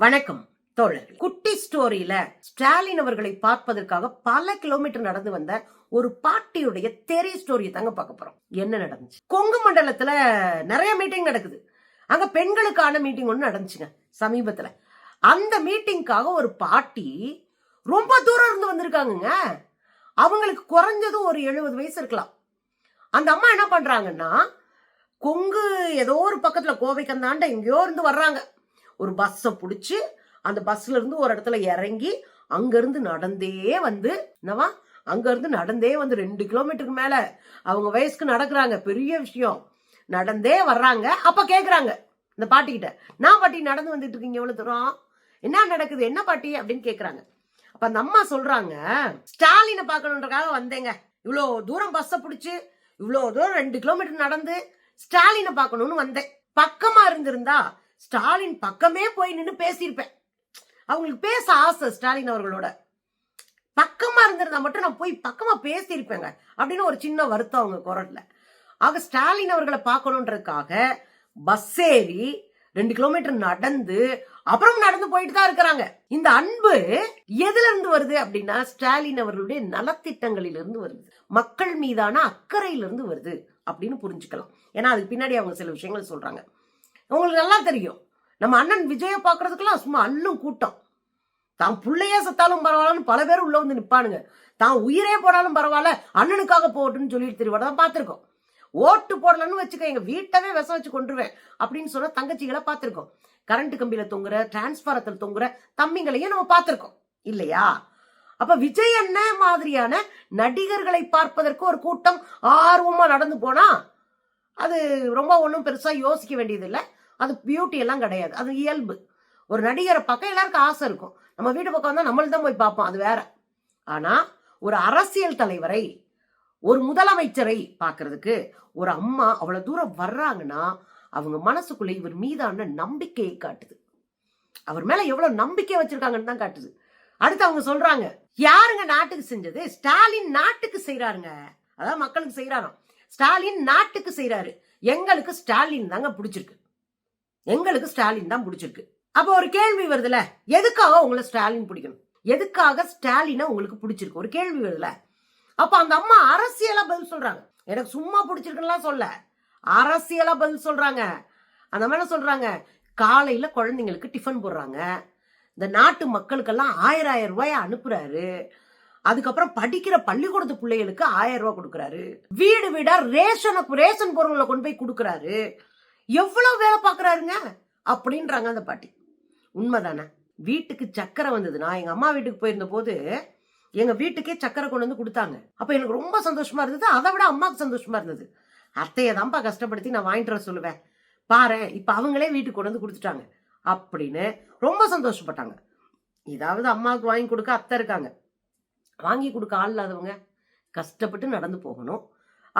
வணக்கம் தோழர் குட்டி ஸ்டோரியில ஸ்டாலின் அவர்களை பார்ப்பதற்காக பல கிலோமீட்டர் நடந்து வந்த ஒரு பாட்டியுடைய தெரி ஸ்டோரியை தாங்க பார்க்க போறோம். என்ன நடந்துச்சு? கொங்கு மண்டலத்துல நிறைய மீட்டிங் நடக்குது. அங்க பெண்களுக்கான மீட்டிங் ஒன்று நடந்துச்சுங்க சமீபத்துல. அந்த மீட்டிங்காக ஒரு பாட்டி ரொம்ப தூரம் இருந்து வந்திருக்காங்கங்க. அவங்களுக்கு குறைஞ்சது ஒரு எழுபது வயசு இருக்கலாம். அந்த அம்மா என்ன பண்றாங்கன்னா கொங்கு ஏதோ ஒரு பக்கத்துல கோவைக்கந்தாண்ட எங்கேயோ இருந்து வர்றாங்க. ஒரு பஸ்ஸை பிடிச்சி அந்த பஸ்ல இருந்து ஒரு இடத்துல இறங்கி அங்கேருந்து நடந்தே வந்து என்னவா? அங்கேருந்து நடந்தே வந்து ரெண்டு கிலோமீட்டருக்கு மேலே. அவங்க வயசுக்கு நடக்கிறாங்க பெரிய விஷயம். நடந்தே வர்றாங்க அப்போ கேட்குறாங்க இந்த பாட்டிக்கிட்ட நான் பாட்டி நடந்து வந்துட்டு இருக்கீங்க எவ்வளோ தூரம்? என்ன நடக்குது? என்ன பாட்டி? அப்படின்னு கேட்குறாங்க அப்போ அந்த அம்மா சொல்கிறாங்க ஸ்டாலினை பார்க்கணுன்றக்காக வந்தேங்க. இவ்வளோ தூரம் பஸ்ஸை பிடிச்சி இவ்வளோ தூரம் ரெண்டு கிலோமீட்டர் நடந்து ஸ்டாலினை பார்க்கணும்னு வந்தேன். பக்கமாக இருந்திருந்தா ஸ்டாலின் பக்கமே போய் நின்று பேசியிருப்பேன். அவங்களுக்கு பேச ஆசை ஸ்டாலின் அவர்களோட. பக்கமா இருந்திருந்தா மட்டும் நான் போய் பக்கமா பேசியிருப்பேங்க அப்படின்னு ஒரு சின்ன வருத்தம் அவங்க குரல்ல. ஆக ஸ்டாலின் அவர்களை பார்க்கணுன்றதுக்காக பஸ் ஏறி ரெண்டு கிலோமீட்டர் நடந்து அப்புறம் நடந்து போயிட்டு தான் இருக்கிறாங்க. இந்த அன்பு எதுல இருந்து வருது அப்படின்னா ஸ்டாலின் அவர்களுடைய நலத்திட்டங்களில் இருந்து வருது. மக்கள் மீதான அக்கறையிலிருந்து வருது அப்படின்னு புரிஞ்சுக்கலாம். ஏன்னா அதுக்கு பின்னாடி அவங்க சில விஷயங்கள் சொல்றாங்க. உங்களுக்கு நல்லா தெரியும். நம்ம அண்ணன் விஜயை பார்க்கறதுக்கெல்லாம் சும்மா அல்லும் கூட்டம். தான் பிள்ளையே செத்தாலும் பரவாயில்லன்னு பல பேர் உள்ள வந்து நிற்பானுங்க தான் உயிரே போனாலும் பரவாயில்ல அண்ணனுக்காக போகட்டும்னு சொல்லிட்டு தெரியும் தான் பார்த்துருக்கோம். ஓட்டு போடலன்னு வச்சுக்க எங்கள் வீட்டவே விஷம் வச்சு கொண்டுருவேன் அப்படின்னு சொன்ன தங்கச்சிகளை பார்த்துருக்கோம். கரண்ட் கம்பியில் தொங்குற டிரான்ஸ்பாரத்தில் தொங்குற தம்பிங்களையும் நம்ம பார்த்துருக்கோம். இல்லையா? அப்ப விஜய் என்ன மாதிரியான நடிகர்களை பார்ப்பதற்கு ஒரு கூட்டம் ஆர்வமா நடந்து போனா அது ரொம்ப ஒன்றும் பெருசா யோசிக்க வேண்டியதில்லை. அது பியூட்டி எல்லாம் கிடையாது. அது இயல்பு. ஒரு நடிகரை பார்க்க எல்லாருக்கும் ஆசை இருக்கும். நம்ம வீட்டு பக்கம் வந்தால் நம்மள்தான் தான் போய் பார்ப்போம். அது வேற. ஆனா ஒரு அரசியல் தலைவரை ஒரு முதலமைச்சரை பார்க்கறதுக்கு ஒரு அம்மா அவ்வளவு தூரம் வர்றாங்கன்னா அவங்க மனசுக்குள்ளே இவர் மீதான நம்பிக்கையை காட்டுது. அவர் மேல எவ்வளோ நம்பிக்கை வச்சிருக்காங்கன்னு தான் காட்டுது. அடுத்து அவங்க சொல்றாங்க யாருங்க நாட்டுக்கு செஞ்சது? ஸ்டாலின் நாட்டுக்கு செய்கிறாருங்க அதாவது மக்களுக்கு செய்கிறாராம் ஸ்டாலின் நாட்டுக்கு செய்கிறாரு எங்களுக்கு ஸ்டாலின் தாங்க பிடிச்சிருக்கு. எங்களுக்கு ஸ்டாலின் தான் பிடிச்சிருக்கு. அப்போ ஒரு கேள்வி வருதுல எதுக்காக உங்களை ஸ்டாலின் பிடிக்கணும்? எதுக்காக ஸ்டாலினை உங்களுக்கு பிடிச்சிருக்கு? ஒரு கேள்வி வருதுல. அப்ப அந்த அம்மா அரசியலா பதில் சொல்றாங்க. எனக்கு சும்மா பிடிச்சிருக்குலாம் சொல்ல. அரசியலா பதில் சொல்றாங்க. அந்த மாதிரி சொல்கிறாங்க சொல்றாங்க? காலையில குழந்தைங்களுக்கு டிஃபன் போடுறாங்க. இந்த நாட்டு மக்களுக்கெல்லாம் ஆயிரம் ஆயிரம் ரூபாய் அனுப்புறாரு. அதுக்கப்புறம் படிக்கிற பள்ளிக்கூடத்து பிள்ளைகளுக்கு ஆயிரம் ரூபாய் கொடுக்குறாரு. வீடு வீடா ரேஷனுக்கு ரேஷன் பொருள்களை கொண்டு போய் கொடுக்குறாரு. எவ்வளோ வேலை பார்க்கறாருங்க? அப்படின்றாங்க அந்த பாட்டி. உண்மைதானே? வீட்டுக்கு சக்கரை வந்தது. நான் எங்கள் அம்மா வீட்டுக்கு போயிருந்த போது எங்கள் வீட்டுக்கே சக்கரை கொண்டு வந்து கொடுத்தாங்க. அப்போ எனக்கு ரொம்ப சந்தோஷமாக இருந்தது. அதை விட அம்மாவுக்கு சந்தோஷமாக இருந்தது. அத்தையை தான்ப்பா கஷ்டப்படுத்தி நான் வாங்கிட்டு வர சொல்லுவேன். பாரு இப்போ அவங்களே வீட்டுக்கு கொண்டு வந்து கொடுத்துட்டாங்க. அப்படின்னு ரொம்ப சந்தோஷப்பட்டாங்க. இதாவது அம்மாவுக்கு வாங்கி கொடுக்க அத்தை இருக்காங்க. வாங்கி கொடுக்க ஆள் இல்லாதவங்க கஷ்டப்பட்டு நடந்து போகணும்.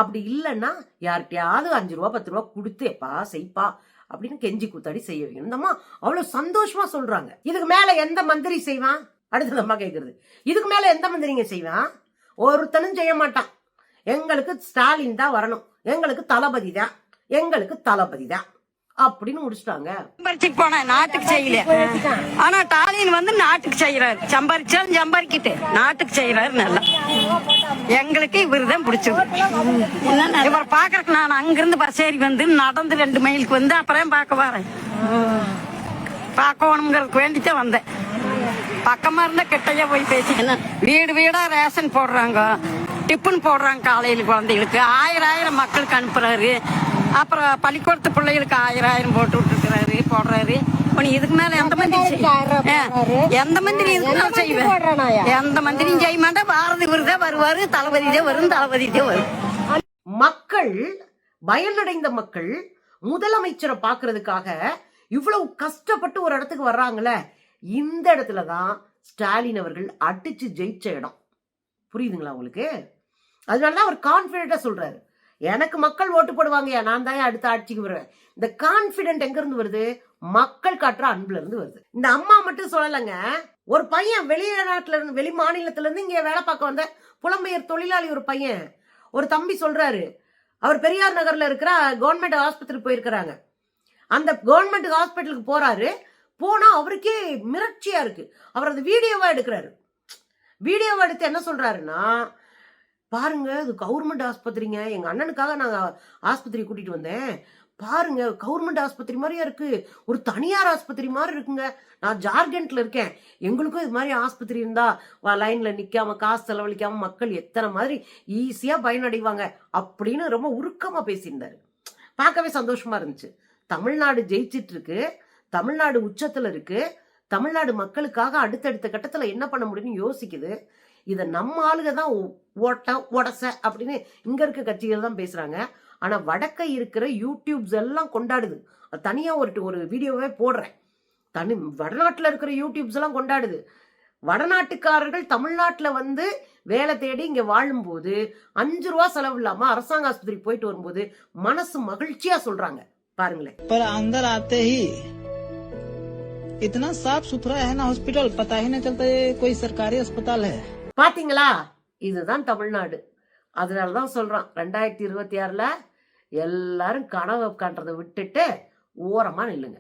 அப்படி இல்லைன்னா யார்கிட்டயாவது அஞ்சு ரூபா பத்து ரூபா கொடுத்தேப்பா செய்ப்பா அப்படின்னு கெஞ்சி கூத்தாடி செய்ய வைக்கணும். இந்த அம்மா அவ்வளவு சந்தோஷமா சொல்றாங்க. இதுக்கு மேல எந்த மந்திரி செய்வான் அடுத்தது அம்மா கேக்குறது. இதுக்கு மேல எந்த மந்திரிங்க செய்வான் ஒருத்தனும் செய்ய மாட்டான். எங்களுக்கு ஸ்டாலின் தான் வரணும். எங்களுக்கு தளபதி தான். எங்களுக்கு தளபதி தான். அப்படின்னு முடிச்சிட்டாங்க. சம்பாரிச்சுட்டு போனேன். நாட்டுக்கு செய்யல. ஆனா டாலின் வந்து நாட்டுக்கு செய்யறாரு. சம்பாரிச்சாலும் சம்பாரிக்கிட்டு நாட்டுக்கு செய்யறாரு நல்லா. எங்களுக்கு இவரு தான் பிடிச்சது. இவர் பாக்குறதுக்கு நான் அங்கிருந்து பஸ் ஏறி வந்து நடந்து ரெண்டு மைலுக்கு வந்து அப்புறம் பார்க்க வரேன். பார்க்கணுங்கிறதுக்கு வேண்டித்தான் வந்தேன். பக்கமா இருந்தா கிட்டையே போய் பேசிக்கணும் வீடு வீடா ரேஷன் போடுறாங்க. டிஃபன் போடுறாங்க காலையில் குழந்தைகளுக்கு. ஆயிரம் ஆயிரம் மக்களுக்கு அனுப்புறாரு. அப்புறம் பள்ளிக்கூடத்து பிள்ளைகளுக்கு ஆயிரம் ஆயிரம் போட்டு விட்டுருக்கிறாரு போடுறாரு. உனக்கு இதுக்கு மேல எந்த மந்திரி எந்த மந்திரி இதுக்கு செய்வேன் எந்த மந்திரியும் செய்ய மாட்டேன். பாரதி இவருதான் வருவாரு தளபதி தான் வரும் தளபதி தான் வரும். மக்கள் பயனடைந்த மக்கள் முதலமைச்சரை பார்க்கிறதுக்காக இவ்வளவு கஷ்டப்பட்டு ஒரு இடத்துக்கு வர்றாங்களே இந்த இடத்துல தான் ஸ்டாலின் அவர்கள் அடிச்சு ஜெயிச்ச இடம். புரியுதுங்களா உங்களுக்கு? அதனால அவர் கான்பிடண்டா சொல்றாரு. எனக்கு மக்கள் ஓட்டு போடுவாங்க நான் தான் அடுத்த ஆட்சிக்கு வருவேன். இந்த கான்பிடென்ட் எங்க இருந்து வருது? மக்கள் காட்டுற அன்புல இருந்து வருது. இந்த அம்மா மட்டும் சொல்லலைங்க. ஒரு பையன் வெளிநாட்டுல இருந்து வெளி மாநிலத்துல இருந்து இங்க வேலை பார்க்க வந்த புலம்பெயர் தொழிலாளி ஒரு பையன். ஒரு தம்பி சொல்றாரு. அவர் பெரியார் நகர்ல இருக்கிற கவர்மெண்ட் ஆஸ்பத்திரி போயிருக்கிறாங்க. அந்த கவர்மெண்ட் ஹாஸ்பிட்டலுக்கு போறாரு. போனா அவருக்கே மிரட்சியா இருக்கு. அவர் அந்த வீடியோவா எடுக்கிறாரு. வீடியோவா எடுத்து என்ன சொல்றாருன்னா பாருங்க இது கவர்மெண்ட் ஆஸ்பத்திரிங்க. எங்க அண்ணனுக்காக நான் ஆஸ்பத்திரி கூட்டிட்டு வந்தேன். பாருங்க கவர்மெண்ட் ஆஸ்பத்திரி மாதிரியா இருக்கு. ஒரு தனியார் ஆஸ்பத்திரி மாதிரி இருக்குங்க. நான் ஜார்க்கண்ட்ல இருக்கேன். எங்களுக்கும் இது மாதிரி ஆஸ்பத்திரி இருந்தா லைன்ல நிக்காம காசு செலவழிக்காம மக்கள் எத்தனை மாதிரி ஈஸியா பயனடைவாங்க அப்படின்னு ரொம்ப உருக்கமா பேசியிருந்தாரு. பார்க்கவே சந்தோஷமா இருந்துச்சு. தமிழ்நாடு ஜெயிச்சிட்டு இருக்கு. தமிழ்நாடு உச்சத்துல இருக்கு. தமிழ்நாடு மக்களுக்காக அடுத்தடுத்த கட்டத்துல என்ன பண்ண முடியும்னு யோசிக்குது. இதை நம்ம ஆளுக தான் ஓ- ஓட்ட உடச அப்படின்னு இங்க இருக்க கட்சிகள் தான் பேசுறாங்க ஆனா வடக்க இருக்கிற யூடியூப்ஸ் எல்லாம் கொண்டாடுது அது தனியா ஒரு ஒரு வீடியோவே போடுறேன் தனி வடநாட்டுல இருக்கிற யூடியூப்ஸ் எல்லாம் கொண்டாடுது வடநாட்டுக்காரர்கள் தமிழ்நாட்டுல வந்து வேலை தேடி இங்க வாழும்போது அஞ்சு ரூபா செலவு இல்லாம அரசாங்க ஆஸ்பத்திரிக்கு போயிட்டு வரும்போது மனசு மகிழ்ச்சியா சொல்றாங்க பாருங்களேன் पर अंदर आते ही इतना साफ सुथरा है ना हॉस्पिटल पता ही नहीं चलता ये कोई सरकारी अस्पताल है பார்த்தீங்களா இதுதான் தமிழ்நாடு. அதனால தான் சொல்கிறோம் ரெண்டாயிரத்தி இருபத்தி ஆறில் எல்லாரும் கனவு கன்றதை விட்டுட்டு ஓரமாக நில்லுங்க.